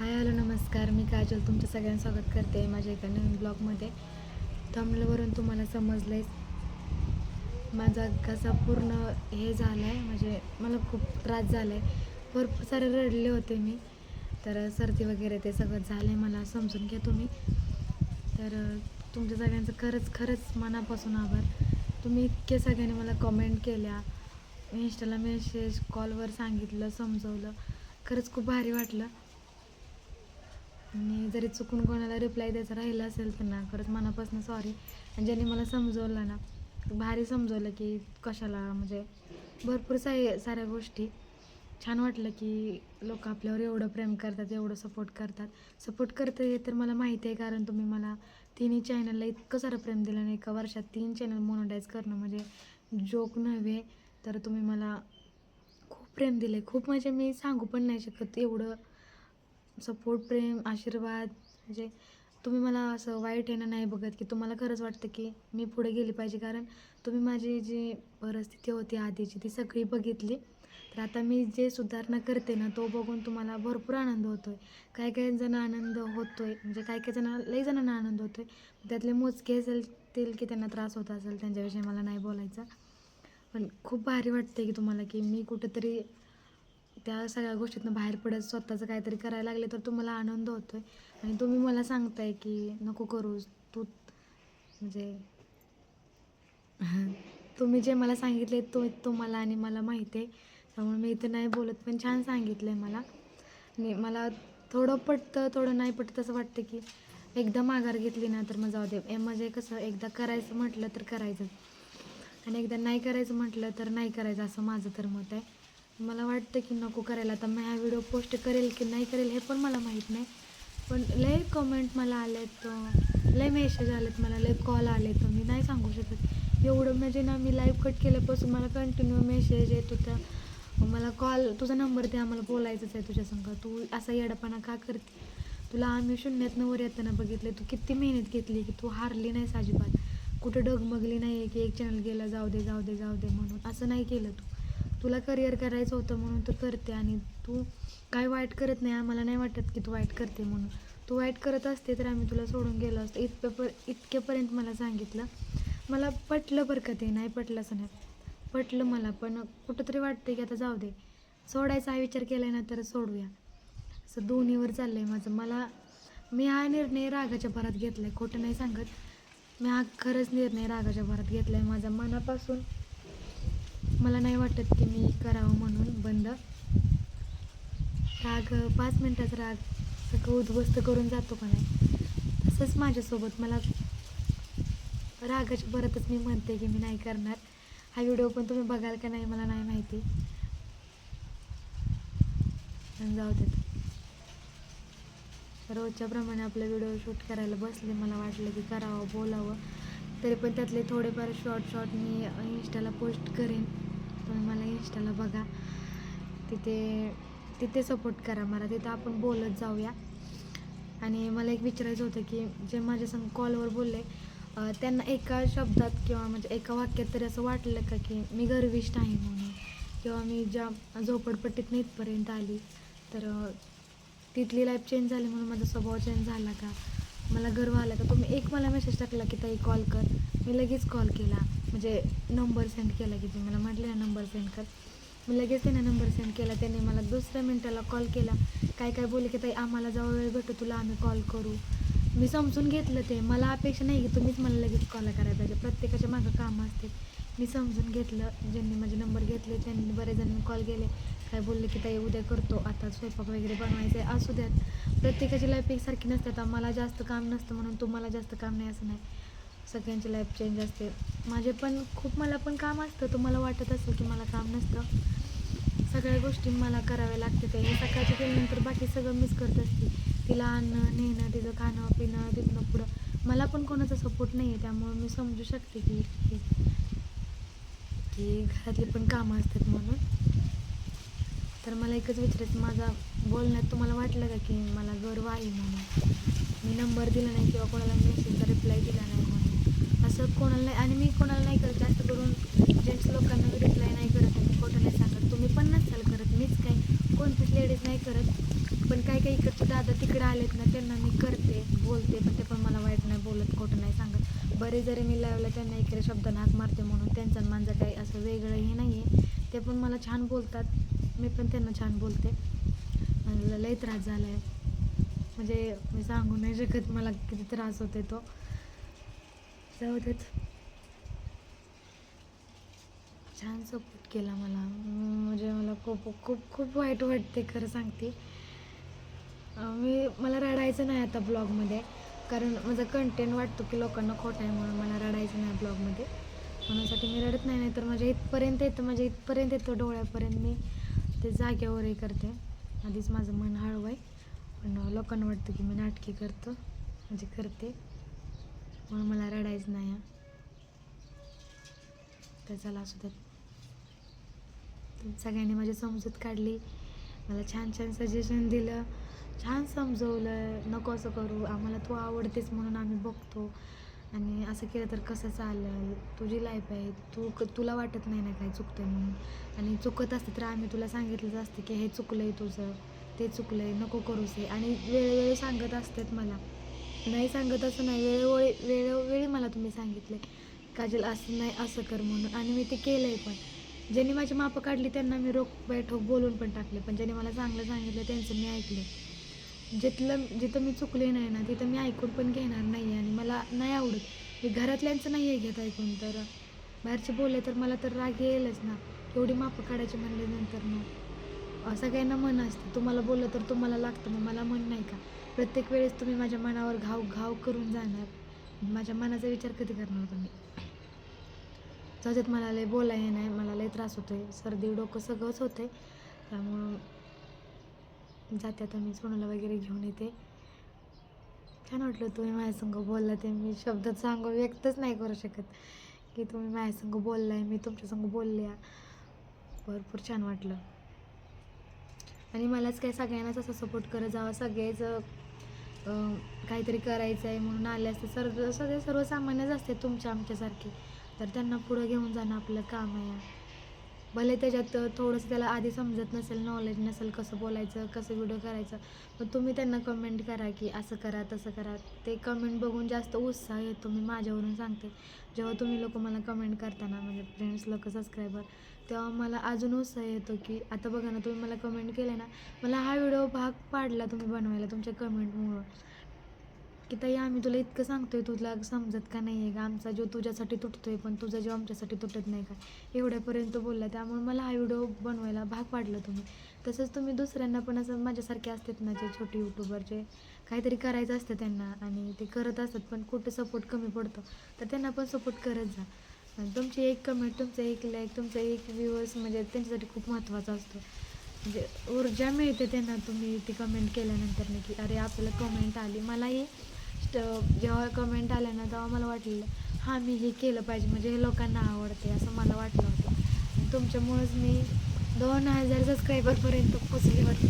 Hi hello नमस्कार. मी काजल तुमचं सगळ्यांना स्वागत करते माझ्या एका नवीन ब्लॉगमध्ये. थंबनेलवरून तुम्हाला समजलं आहे माझा कसा पूर्ण हे झालं आहे म्हणजे मला खूप त्रास झाला आहे भरपूर सारे रडले होते मी. तर सर्दी वगैरे ते सगळं झालं आहे मला समजून घ्या तुम्ही. तर तुमच्या सगळ्यांचं खरंच खरंच मनापासून आभार. तुम्ही इतके सगळ्यांनी मला कमेंट केल्या. इंस्टाला मेसेज कॉलवर सांगितलं समजवलं. खरंच खूप भारी वाटलं. आणि जरी चुकून कोणाला रिप्लाय द्यायचा राहिला असेल तर ना खरंच मनापासून सॉरी आणि ज्यांनी मला समजवलं ना भारी समजवलं की कशाला म्हणजे भरपूर सारे साऱ्या गोष्टी. छान वाटलं की लोक आपल्यावर एवढं प्रेम करतात एवढं सपोर्ट करतात. सपोर्ट करते हे तर मला माहिती आहे कारण तुम्ही मला तिन्ही चॅनलला इतकं सारं प्रेम दिलं आणि एका वर्षात तीन चॅनल मोनोटाईज करणं म्हणजे जोक नव्हे तर तुम्ही मला खूप प्रेम दिले खूप म्हणजे मी सांगू पण नाही शकत एवढं. सपोर्ट प्रेम आशीर्वाद म्हणजे तुम्ही मला असं वाईट येणं नाही बघत की तुम्हाला खरंच वाटतं की मी पुढे गेली पाहिजे. कारण तुम्ही माझी जी परिस्थिती होती आधीची ती सगळी बघितली. तर आता मी जे सुधारणा करते ना तो बघून तुम्हाला भरपूर आनंद होतो आहे काही काही जण आनंद होतो आहे म्हणजे काही काही जण लई जणांना आनंद होतो आहे त्यातले मोजके असेल की त्यांना त्रास होत असेल त्यांच्याविषयी मला नाही बोलायचा. पण खूप भारी वाटते की तुम्हाला की मी कुठंतरी त्या सगळ्या गोष्टीतनं बाहेर पडत स्वतःचं काहीतरी करायला लागले तर तुम्हाला आनंद होतो आहे आणि तुम्ही मला सांगताय की नको करूस तू म्हणजे तुम्ही जे मला सांगितले तो तुम्हाला आणि मला माहिती आहे. त्यामुळे मी इथं नाही बोलत पण छान सांगितलं आहे मला. आणि मला थोडं पटतं थोडं नाही पटतं असं वाटतं की एकदा माघार घेतली ना तर मग जाऊ दे. म्हणजे कसं एकदा करायचं म्हटलं तर करायचं. आणि एकदा नाही करायचं म्हटलं तर नाही करायचं असं माझं तर मत आहे. मला वाटतं की नको करायला. आता मी हा व्हिडिओ पोस्ट करेल की नाही करेल हे पण मला माहीत नाही. पण लय कमेंट मला आलेत लय मेसेज आलेत मला लय कॉल आले तर मी नाही सांगू शकत. एवढं म्हणजे ना मी लाईव्ह कट केल्यापासून मला कंटिन्यू मेसेज येत होता. मला कॉल तुझा नंबर दे आम्हाला बोलायचंच आहे तुझ्या संग. तू असा येडपणा का करते? तुला आम्ही शून्यात वर येताना बघितलं तू किती मेहनत घेतली की तू हारली नाही अजिबात. कुठं डगमगली नाही आहे की एक चॅनल गेलं जाऊ दे जाऊ दे जाऊ दे म्हणून. असं नाही केलं तू. तुला करिअर करायचं होतं म्हणून तू करते आणि तू काय वाईट करत नाही आम्हाला नाही वाटत की तू वाईट करते म्हणून. तू वाईट करत असते तर आम्ही तुला सोडून गेलो असतो. इतक्या इतक्यापर्यंत मला सांगितलं. मला पटलं बरं का ते नाही पटलं असं नाही. पटलं मला पण कुठंतरी वाटते की आता जाऊ दे. सोडायचा हा विचार केला ना तर सोडूया. असं दोन्हीवर चाललं आहे माझं. मला मी हा निर्णय रागाच्या भरात घेतला आहे खोटं नाही सांगत. मी हा खरंच निर्णय रागाच्या भरात घेतला आहे माझ्या मनापासून मला नाही वाटत की मी करावं म्हणून बंद. राग पाच मिनटाचा राग सगळं उद्ध्वस्त करून जातो का नाही? तसंच माझ्यासोबत मला रागाच्या परतच मी म्हणते की मी नाही करणार. हा व्हिडिओ पण तुम्ही बघाल का नाही मला नाही माहिती. पण जाऊ देत. रोजच्या प्रमाणे आपलं व्हिडिओ शूट करायला बसले मला वाटलं की करावं बोलावं. तरी पण त्यातले थोडेफार शॉर्ट शॉर्ट मी इंस्टाला पोस्ट करेन. तुम्ही मला इंस्टाला बघा. तिथे तिथे सपोर्ट करा मला. तिथं आपण बोलत जाऊया. आणि मला एक विचारायचं होतं की जे माझ्या संग कॉलवर बोलले त्यांना एका शब्दात किंवा म्हणजे एका वाक्यात तरी असं वाटलं का की मी गर्विष्ठ आहे म्हणून? किंवा मी ज्या झोपडपट्टीत इथपर्यंत आली तर तिथली लाईफ चेंज झाली म्हणून माझा स्वभाव चेंज झाला का? मला गर्व आला का तुम्ही एक मला मेसेज टाकला की ताई कॉल कर. मी लगेच कॉल केला. म्हणजे नंबर सेंड केला की तुम्ही मला म्हटलं ना नंबर सेंड कर. मी लगेच त्याने नंबर सेंड केला. त्याने मला दुसऱ्या मिनटाला कॉल केला. काय काय बोलले की ताई आम्हाला जवळ वेळ भेटतो तुला आम्ही कॉल करू. मी समजून घेतलं ते. मला अपेक्षा नाही की तुम्हीच मला लगेच कॉल करायला पाहिजे. प्रत्येकाच्या मागं कामं असते. मी समजून घेतलं. ज्यांनी माझे नंबर घेतले त्यांनी बरेच जणांनी कॉल केले. काय बोलले की ताई उद्या करतो. आता स्वयंपाक वगैरे बनवायचं आहे असू द्यात. प्रत्येकाची लाईफ एकसारखी नसते. आता मला जास्त काम नसतं म्हणून तुम्हाला जास्त काम नाही असं नाही. सगळ्यांची लाईफ चेंज असते. माझे पण खूप मला पण काम असतं. तुम्हाला वाटत असेल की मला काम नसतं. सगळ्या गोष्टी मला कराव्या लागतात. ते हे सकाळच्या केल्यानंतर बाकी सगळं मिस करत असते. तिला आणणं नेणं तिचं खाणं पिणं तिथनं पुढं. मला पण कोणाचा सपोर्ट नाही आहे त्यामुळं मी समजू शकते की की घरातली पण कामं असतात म्हणून. तर मला एकच विचारायचं माझा बोलण्यात तुम्हाला वाटलं का की मला गर्व आहे म्हणून? मी नंबर दिला नाही किंवा कोणाला मेसेजचा रिप्लाय दिला नाही म्हणून. असं कोणाला नाही आणि मी कोणाला नाही करत जास्त करून जेंट्स लोकांना रिप्लाय नाही करत आणि खोटं नाही सांगत. तुम्ही पण नसाल करत मीच काय कोणतीच लेडीज नाही करत. पण काही काही इकडचे दादा तिकडे आलेत ना त्यांना मी करते बोलते पण ते पण मला वाईट नाही बोलत खोटं नाही सांगत. बरे जरी मी लावलं त्यांना इकडे शब्द नाक मारते म्हणून त्यांचं माझं काही असं वेगळं हे नाही आहे ते पण मला छान बोलतात. मी पण त्यांना छान बोलते. मला लई त्रास झाला आहे म्हणजे मी सांगू नाही शकत मला किती त्रास होते तो. जाऊ देत. छान सपोर्ट केला मला. म्हणजे मला खूप खूप खूप वाईट वाटते खरं सांगते. मी मला रडायचं नाही आता ब्लॉगमध्ये. कारण माझा कंटेंट वाटतो की लोकांना खोट आहे म्हणून मला रडायचं नाही ब्लॉगमध्ये. म्हणूनसाठी मी रडत नाही नाही तर माझ्या इथपर्यंत येतं माझ्या इथपर्यंत येतो डोळ्यापर्यंत मी. ते जाग्यावरही करते. आधीच माझं मन हळू आहे पण लोकांना वाटतं की मी नाटकी करतो. म्हणजे करते. म्हणून मला रडायचं नाही. तर चला असू द्यात तर सगळ्यांनी माझी समजूत काढली. मला छान छान सजेशन दिलं. छान समजवलं. नको असं करू. आम्हाला तू आवडतेस म्हणून आम्ही बघतो. आणि असं केलं तर कसं चालेल? तुझी लाईफ आहे. तू क तुला वाटत नाही ना काय चुकतं म्हणून. आणि चुकत असतं तर आम्ही तुला सांगितलंच असतं की हे चुकलं आहे तुझं. ते चुकलं आहे नको करूस हे. आणि वेळोवेळी सांगत असतात मला. नाही सांगत असं नाही. वेळोवेळी वेळोवेळी मला तुम्ही सांगितलं. काजल असं नाही असं कर म्हणून. आणि मी ते केलं आहे पण. ज्यांनी माझी मापं काढली त्यांना मी रोख बैठक बोलून पण टाकले. पण ज्यांनी मला चांगलं सांगितलं त्यांचं मी ऐकलं जिथलं जिथं मी चुकले नाही ना तिथं मी ऐकून पण घेणार नाही आणि मला नाही आवडत. मी घरातल्यांचं नाही आहे घेत ऐकून तर बाहेरचे बोलले तर मला तर राग येईलच ना. एवढी मापं काढायची म्हणल्यानंतर मग सगळ्यांना मन असतं. तुम्हाला बोललं तर तुम्हाला लागतं मग मला मन नाही का? प्रत्येक वेळेस तुम्ही माझ्या मनावर घाव घाव करून जाणार. माझ्या मनाचा विचार कधी करणार तुम्ही? त्याच्यात मला लय बोलाय नाही मला लय त्रास होतोय. सर्दी डोकं सगळंच होते त्यामुळं जाते आता मी सोनूला वगैरे घेऊन येते. छान वाटलं तुम्ही माझ्यासंग बोलला ते मी शब्दात सांगू व्यक्तच नाही करू शकत की तुम्ही माझ्यासंग बोललाय मी तुमच्यासंग बोलल्या. भरपूर छान वाटलं. आणि मलाच काय सगळ्यांनाच असं सपोर्ट करत जावं सगळेच काहीतरी करायचं आहे म्हणून आले असते. सर्व सगळे सर्वसामान्यच असते तुमच्या आमच्यासारखे. तर त्यांना पुढं घेऊन जाणं आपलं काम आहे. भले त्याच्यात थोडंसं त्याला आधी समजत नसेल नॉलेज नसेल कसं बोलायचं कसं व्हिडिओ करायचं मग तुम्ही त्यांना कमेंट करा की असं करा तसं करा. ते कमेंट बघून जास्त उत्साह येतो मी माझ्यावरून सांगते. जेव्हा तुम्ही लोक मला कमेंट करताना म्हणजे फ्रेंड्स लोक सबस्क्रायबर तेव्हा मला अजून उत्साह येतो की आता बघा ना तुम्ही मला कमेंट केले ना मला हा व्हिडिओ भाग पाडला तुम्ही बनवायला तुमच्या कमेंटमुळं की ताई आम्ही तुला इतकं सांगतोय तुला समजत का नाही आहे का? आमचा जीव तुझ्यासाठी तुटतोय पण तुझा जीव आमच्यासाठी तुटत नाही का? एवढ्यापर्यंत बोलला त्यामुळे मला हा व्हिडिओ बनवायला भाग पाडला तुम्ही. तसंच तुम्ही दुसऱ्यांना पण असं माझ्यासारखे असतात ना जे छोटे यूट्यूबर जे काहीतरी करायचं असतं त्यांना आणि ते करत असतात पण कुठं सपोर्ट कमी पडतो तर त्यांना पण सपोर्ट करत जा. तुमची एक कमेंट तुमचं एक लाईक तुमचं एक व्ह्यूअर्स म्हणजे त्यांच्यासाठी खूप महत्त्वाचा असतो. म्हणजे ऊर्जा मिळते त्यांना तुम्ही ती कमेंट केल्यानंतर की अरे आपल्याला कमेंट आली मलाही स्ट- uh, जेव्हा कमेंट आल्या ना तेव्हा मला वाटलेलं हां मी हे केलं पाहिजे. म्हणजे हे लोकांना आवडते असं मला वाटलं होतं. तुमच्यामुळंच मी दोन हजार सबस्क्रायबरपर्यंत पोचले वाटते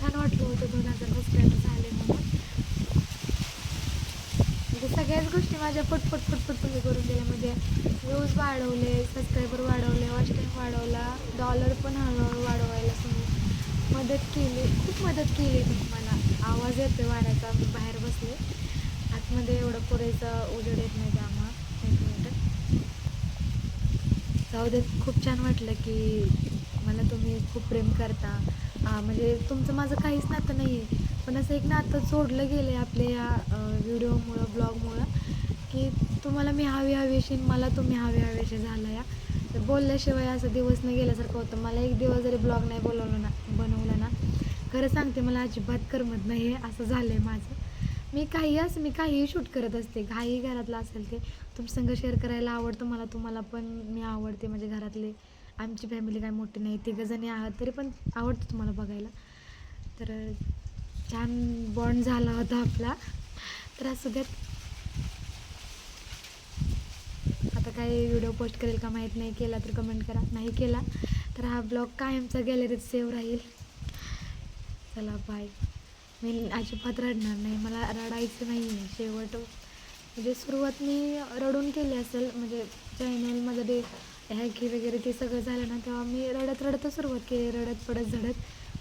छान वाटलं होतं दोन हजार सबस्क्रायबर झाले म्हणून. म्हणजे सगळ्याच गोष्टी माझ्या पटपट पटपट तुम्ही करून दिल्या. म्हणजे व्ह्यूज वाढवले सबस्क्रायबर वाढवले वॉच टाईम वाढवला डॉलर पण हळूहळू वाढवायला तुम्ही मदत केली. खूप मदत केली तुम्ही मला. आवाज येतो वाऱ्याचा मी बाहेर बसले. आतमध्ये एवढं पुरेसं उजेड येत नाही त्यामुळं. एक मिनटं. जाऊ देत खूप छान वाटलं की मला तुम्ही खूप प्रेम करता. म्हणजे तुमचं माझं काहीच नातं नाही आहे पण असं एक नातं जोडलं गेलं आहे आपल्या या व्हिडिओमुळं ब्लॉगमुळं की तुम्हाला मी हवी हवीशी मला तुम्ही हवी हवेशी झाला या तर बोलल्याशिवाय असं दिवस नाही गेल्यासारखं होतं. मला एक दिवस जरी ब्लॉग नाही बोलवलं ना बनवलं ना खरं सांगते मला अजिबात करमत नाही आहे असं झालं आहे माझं. मी काही असं मी काहीही शूट करत असते. काही घरातलं असेल ते तुमसंग शेअर करायला आवडतं मला तुम्हाला पण मी आवडते. म्हणजे घरातले आमची फॅमिली काय मोठी नाही तिघंजणी आहात तरी पण आवडतं तुम्हाला बघायला. तर छान बॉन्ड झाला होता आपला. तर असू द्यात आता काही व्हिडिओ पोस्ट करेल का माहीत नाही. केला तर कमेंट करा. नाही केला तर हा ब्लॉग कायमचा गॅलरीत सेव्ह राहील. चला बाय मी अजिबात रडणार नाही. मला रडायचं नाही आहे शेवट म्हणजे सुरुवात मी रडून केली असेल. म्हणजे चॅनलमध्ये ते हॅकी वगैरे ते सगळं झालं ना तेव्हा मी रडत रडतच सुरुवात केली. रडत पडत झडत.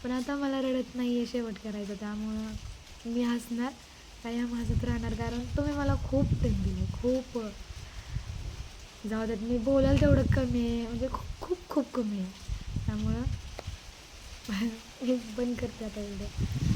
पण आता मला रडत नाही आहे शेवट करायचं. त्यामुळं मी हसणार. कायम हसत राहणार. कारण तुम्ही मला खूप प्रेम दिले. खूप. जाऊ द्यात. मी बोलाल तेवढं कमी आहे. म्हणजे खूप खूप खूप कमी आहे. त्यामुळं हे बंद करते आता व्हिडिओ